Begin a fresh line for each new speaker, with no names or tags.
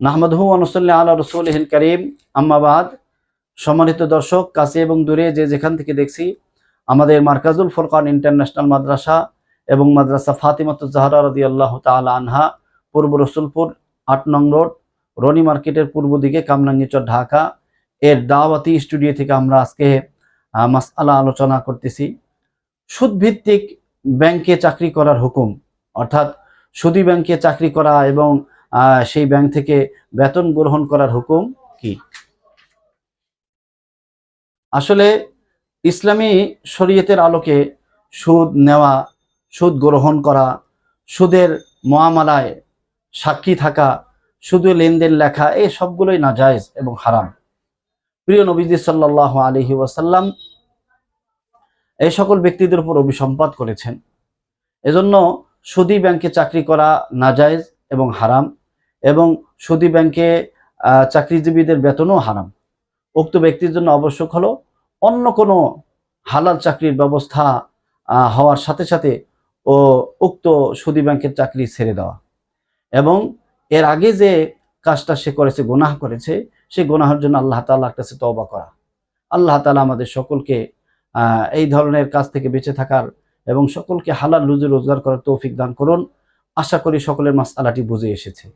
নাহমদহু অনুসল্লা আল্লাহ রসুল করিম। আম্মাবাদ সম্মানিত দর্শক কাছে এবং দূরে যে যেখান থেকে দেখছি আমাদের মার্কাজুল ফোরকান ইন্টারন্যাশনাল মাদ্রাসা এবং মাদ্রাসা ফাতিমাত জাহরা রদি আল্লাহ তালা আনহা পূর্ব রসুলপুর আট নং রোড রনি মার্কেটের পূর্ব দিকে কামরাঙ্গিচর ঢাকা। এর দাওয়াতি স্টুডিও থেকে আমরা আজকে আহ, মাসআলা আলোচনা করতেছি। সুদভিত্তিক ব্যাংকে চাকরি করার হুকুম অর্থাৎ সুদী ব্যাংকে চাকরি করা এবং সেই ব্যাংক থেকে বেতন গ্রহণ করার হুকুম কি? আসলে ইসলামী শরীয়তের আলোকে সুদ নেওয়া, সুদ গ্রহণ করা, সুদের মহামালায় সাক্ষী থাকা শুধু লেনদেন লেখা এই সবগুলোই নাজায়েজ এবং হারাম। প্রিয় নবীজি সাল্লাহ আলহি ওয়াসাল্লাম এই সকল ব্যক্তিদের উপর অভিসম্পাদ করেছেন। এজন্য সুদী ব্যাংকে চাকরি করা নাজায়েজ এবং হারাম। এবং সুদী ব্যাংকে চাকরিজীবীদের বেতনও হারাম। উক্ত ব্যক্তির জন্য আবশ্যক হলো অন্য কোনো হালাল চাকরির ব্যবস্থা হওয়ার সাথে সাথে ও উক্ত সুদী ব্যাংকের চাকরি ছেড়ে দেওয়া। এবং এর আগে যে কাজটা সে করেছে, গোনাহ করেছে, সে গোনাহের জন্য আল্লাহ তাআলার কাছে তবা করা। আল্লাহ তালা আমাদের সকলকে এই ধরনের কাজ থেকে বেঁচে থাকার এবং সকলকে হালাল রুজি রোজগার করার তৌফিক দান করুন। আশা করি সকলের মাস আলাটি বুঝে এসেছে।